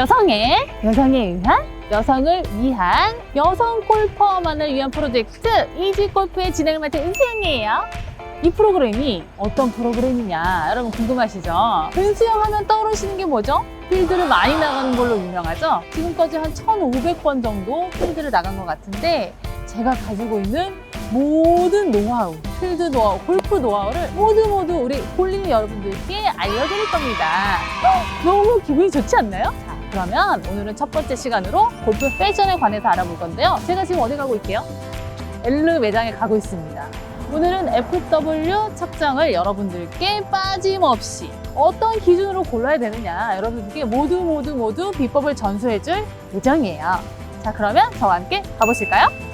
여성의 여성에 의한 여성을 위한 여성 골퍼만을 위한 프로젝트 이지 골프의 진행을 맡은 은수영이에요. 이 프로그램이 어떤 프로그램이냐 여러분 궁금하시죠? 은수영 하면 떠오르시는 게 뭐죠? 필드를 많이 나가는 걸로 유명하죠? 지금까지 한 1,500번 정도 필드를 나간 것 같은데 제가 가지고 있는 모든 노하우, 필드 노하우, 골프 노하우를 모두 모두 우리 홀리는 여러분들께 알려드릴 겁니다. 어, 너무 기분이 좋지 않나요? 자, 그러면 오늘은 첫 번째 시간으로 골프 패션에 관해서 알아볼 건데요. 제가 지금 어디 가고 있게요? 엘르 매장에 가고 있습니다. 오늘은 FW 착장을 여러분들께 빠짐없이 어떤 기준으로 골라야 되느냐 여러분들께 모두 모두 모두 비법을 전수해 줄 예정이에요. 자, 그러면 저와 함께 가보실까요?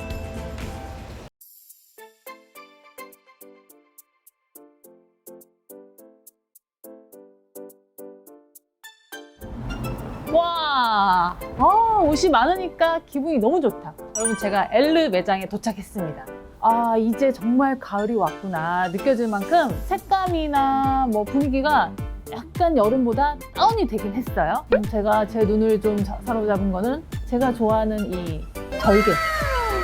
옷이 많으니까 기분이 너무 좋다. 여러분, 제가 엘르 매장에 도착했습니다. 아, 이제 정말 가을이 왔구나. 느껴질 만큼 색감이나 뭐 분위기가 약간 여름보다 다운이 되긴 했어요. 음, 제가 제 눈을 좀 자- 사로잡은 거는 제가 좋아하는 이 절개.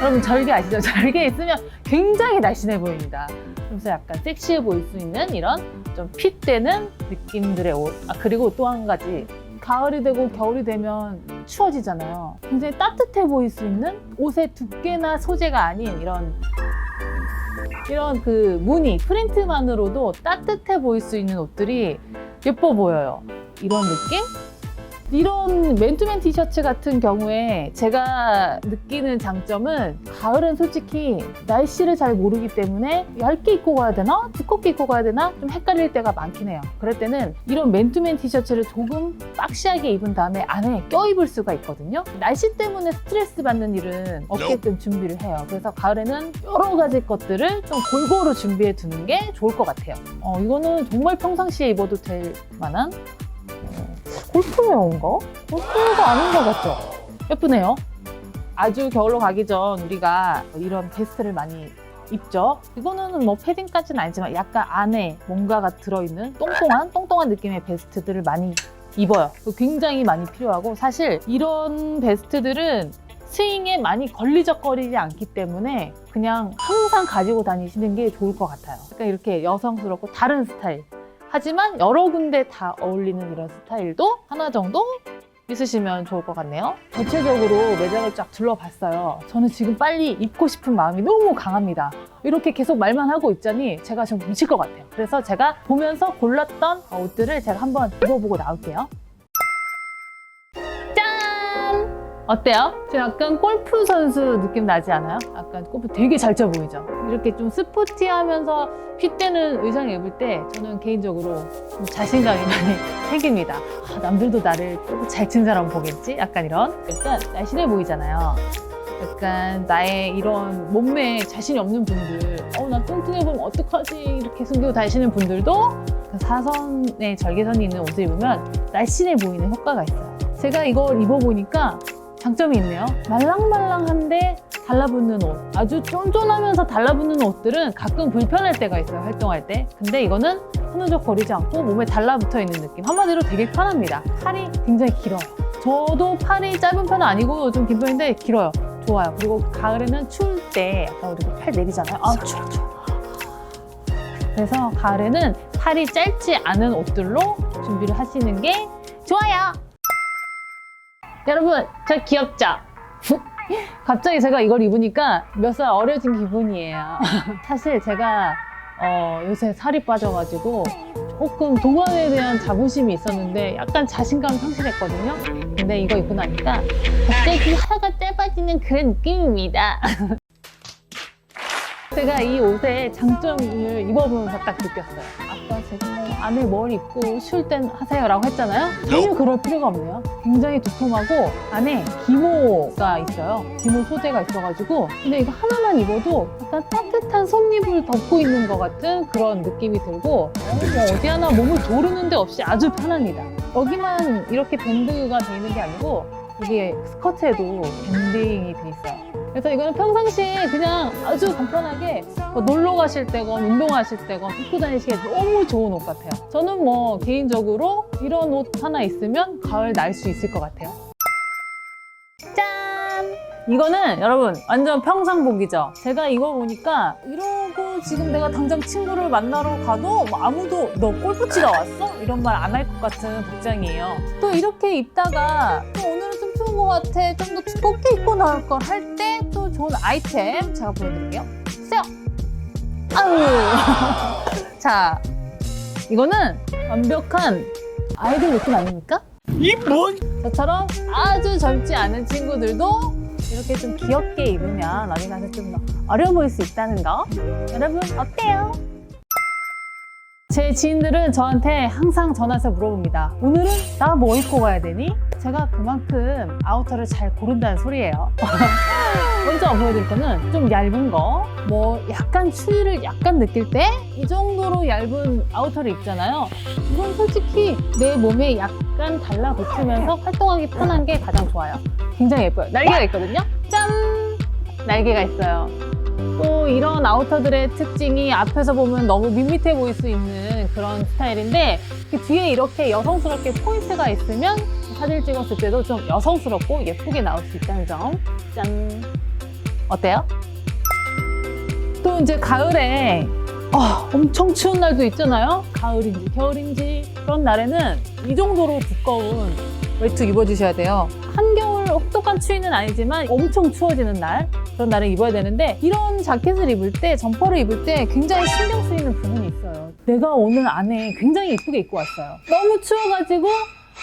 여러분, 절개 아시죠? 절개 있으면 굉장히 날씬해 보입니다. 그래서 약간 섹시해 보일 수 있는 이런 좀 핏되는 느낌들의 옷. 아, 그리고 또 한 가지. 가을이 되고 겨울이 되면 추워지잖아요. 굉장히 따뜻해 보일 수 있는 옷의 두께나 소재가 아닌 이런 이런 그 무늬, 프린트만으로도 따뜻해 보일 수 있는 옷들이 예뻐 보여요. 이런 느낌? 이런 맨투맨 티셔츠 같은 경우에 제가 느끼는 장점은 가을은 솔직히 날씨를 잘 모르기 때문에 얇게 입고 가야 되나? 두껍게 입고 가야 되나? 좀 헷갈릴 때가 많긴 해요. 그럴 때는 이런 맨투맨 티셔츠를 조금 박시하게 입은 다음에 안에 껴입을 수가 있거든요. 날씨 때문에 스트레스 받는 일은 없게끔 준비를 해요. 그래서 가을에는 여러 가지 것들을 좀 골고루 준비해 두는 게 좋을 것 같아요. 어, 이거는 정말 평상시에 입어도 될 만한 어, 골프웨어인가? 골프가 아닌 것 같죠? 예쁘네요. 아주 겨울로 가기 전 우리가 이런 베스트를 많이 입죠. 이거는 뭐 패딩까지는 아니지만 약간 안에 뭔가가 들어있는 똥똥한 똥똥한 느낌의 베스트들을 많이 입어요. 굉장히 많이 필요하고 사실 이런 베스트들은 스윙에 많이 걸리적거리지 않기 때문에 그냥 항상 가지고 다니시는 게 좋을 것 같아요. 그러니까 이렇게 여성스럽고 다른 스타일. 하지만 여러 군데 다 어울리는 이런 스타일도 하나 정도 있으시면 좋을 것 같네요. 전체적으로 매장을 쫙 둘러봤어요. 저는 지금 빨리 입고 싶은 마음이 너무 강합니다. 이렇게 계속 말만 하고 있자니 제가 지금 미칠 것 같아요. 그래서 제가 보면서 골랐던 옷들을 제가 한번 입어보고 나올게요. 어때요? 저 약간 골프 선수 느낌 나지 않아요? 약간 골프 되게 잘 쳐 보이죠? 이렇게 좀 스포티하면서 핏되는 의상 입을 때 저는 개인적으로 좀 자신감이 많이 생깁니다. 아, 남들도 나를 잘친 사람 보겠지? 약간 이런. 약간 날씬해 보이잖아요. 약간 나의 이런 몸매에 자신이 없는 분들, 어, 나 뚱뚱해 보면 어떡하지? 이렇게 숨기고 다니시는 분들도 그 사선에 절개선이 있는 옷을 입으면 날씬해 보이는 효과가 있어요. 제가 이걸 입어보니까 장점이 있네요. 말랑말랑한데 달라붙는 옷. 아주 쫀쫀하면서 달라붙는 옷들은 가끔 불편할 때가 있어요, 활동할 때. 근데 이거는 흐느적 거리지 않고 몸에 달라붙어 있는 느낌. 한마디로 되게 편합니다. 팔이 굉장히 길어요. 저도 팔이 짧은 편은 아니고 좀 긴 편인데 길어요. 좋아요. 그리고 가을에는 추울 때 약간 우리 팔 내리잖아요. 아, 추워, 추워. 그래서 가을에는 팔이 짧지 않은 옷들로 준비를 하시는 게 좋아요. 여러분, 저 귀엽죠? 갑자기 제가 이걸 입으니까 몇 살 어려진 기분이에요. 사실 제가 어, 요새 살이 빠져가지고 조금 동안에 대한 자부심이 있었는데 약간 자신감 상실했거든요. 근데 이거 입고 나니까 갑자기 하가 짧아지는 그런 느낌입니다. 제가 이 옷의 장점을 입어보면서 딱 느꼈어요. 아까 제가 뭐 안에 뭘 입고 쉴땐 하세요라고 했잖아요. 전혀 그럴 필요가 없네요. 굉장히 두툼하고 안에 기모가 있어요. 기모 소재가 있어가지고 근데 이거 하나만 입어도 약간 따뜻한 솜잎을 덮고 있는 것 같은 그런 느낌이 들고 어, 뭐 어디 하나 몸을 조르는 데 없이 아주 편합니다. 여기만 이렇게 밴드가 돼 있는 게 아니고 이게 스커트에도 밴딩이 돼 있어요. 그래서 이거는 평상시에 그냥 아주 간편하게 뭐 놀러 가실 때건 운동하실 때건 입고 다니시기에 너무 좋은 옷 같아요. 저는 뭐 개인적으로 이런 옷 하나 있으면 가을 날 수 있을 것 같아요. 짠! 이거는 여러분 완전 평상복이죠. 제가 이거 보니까 이러고 지금 내가 당장 친구를 만나러 가도 뭐 아무도 너 골프 치다 왔어? 이런 말 안 할 것 같은 복장이에요. 또 이렇게 입다가 또 오늘은 좀 추운 것 같아. 좀 더 두껍게 입고 나올 걸 할 때 또 좋은 아이템 제가 보여드릴게요. 쎄요! 아우! 자, 이거는 완벽한 아이들 느낌 아닙니까? 이 뭔? 저처럼 아주 젊지 않은 친구들도 이렇게 좀 귀엽게 입으면 어디 가서 좀더 어려 보일 수 있다는 거. 여러분, 어때요? 제 지인들은 저한테 항상 전화해서 물어봅니다. 오늘은 나 뭐 입고 가야 되니? 제가 그만큼 아우터를 잘 고른다는 소리예요. 먼저 보여드릴 거는 좀 얇은 거, 뭐 약간 추위를 약간 느낄 때 이 정도로 얇은 아우터를 입잖아요. 이건 솔직히 내 몸에 약간 달라붙으면서 활동하기 편한 게 가장 좋아요. 굉장히 예뻐요. 날개가 있거든요. 짠! 날개가 있어요. 또 이런 아우터들의 특징이 앞에서 보면 너무 밋밋해 보일 수 있는 그런 스타일인데 그 뒤에 이렇게 여성스럽게 포인트가 있으면 사진 찍었을 때도 좀 여성스럽고 예쁘게 나올 수 있다는 점. 짠! 어때요? 또 이제 가을에 아, 엄청 추운 날도 있잖아요. 가을인지 겨울인지 그런 날에는 이 정도로 두꺼운 외투 입어주셔야 돼요. 한겨울 혹독한 추위는 아니지만 엄청 추워지는 날 그런 날에 입어야 되는데 이런 자켓을 입을 때 점퍼를 입을 때 굉장히 신경 쓰이는 부분이 있어요. 내가 오늘 안에 굉장히 예쁘게 입고 왔어요. 너무 추워가지고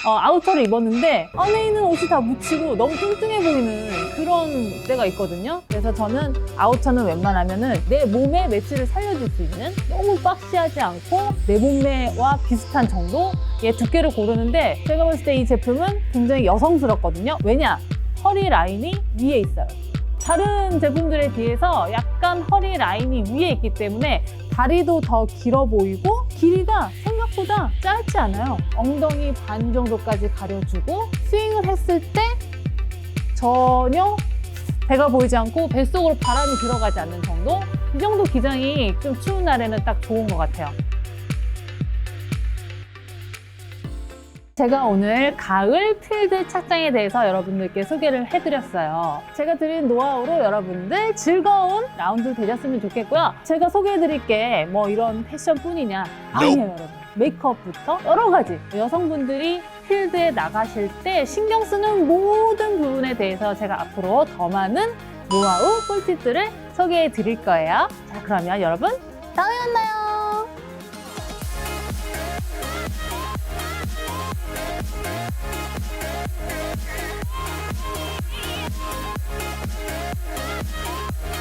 어, 아우터를 입었는데 안에 있는 옷이 다 묻히고 너무 뚱뚱해 보이는 그런 때가 있거든요. 그래서 저는 아우터는 웬만하면은 내 몸의 매치를 살려줄 수 있는 너무 박시하지 않고 내 몸매와 비슷한 정도의 두께를 고르는데 제가 봤을 때 이 제품은 굉장히 여성스럽거든요. 왜냐? 허리 라인이 위에 있어요. 다른 제품들에 비해서 약간 허리 라인이 위에 있기 때문에 다리도 더 길어 보이고 길이가 생각보다 짧지 않아요. 엉덩이 반 정도까지 가려주고 스윙을 했을 때 전혀 배가 보이지 않고 뱃속으로 바람이 들어가지 않는 정도? 이 정도 기장이 좀 추운 날에는 딱 좋은 것 같아요. 제가 오늘 가을 필드 착장에 대해서 여러분들께 소개를 해드렸어요. 제가 드린 노하우로 여러분들 즐거운 라운드 되셨으면 좋겠고요. 제가 소개해드릴 게 뭐 이런 패션뿐이냐? 아니에요, 여러분. 메이크업부터 여러 가지 여성분들이 필드에 나가실 때 신경 쓰는 모든 부분에 대해서 제가 앞으로 더 많은 노하우, 꿀팁들을 소개해 드릴 거예요. 자, 그러면 여러분 다음에 만나요.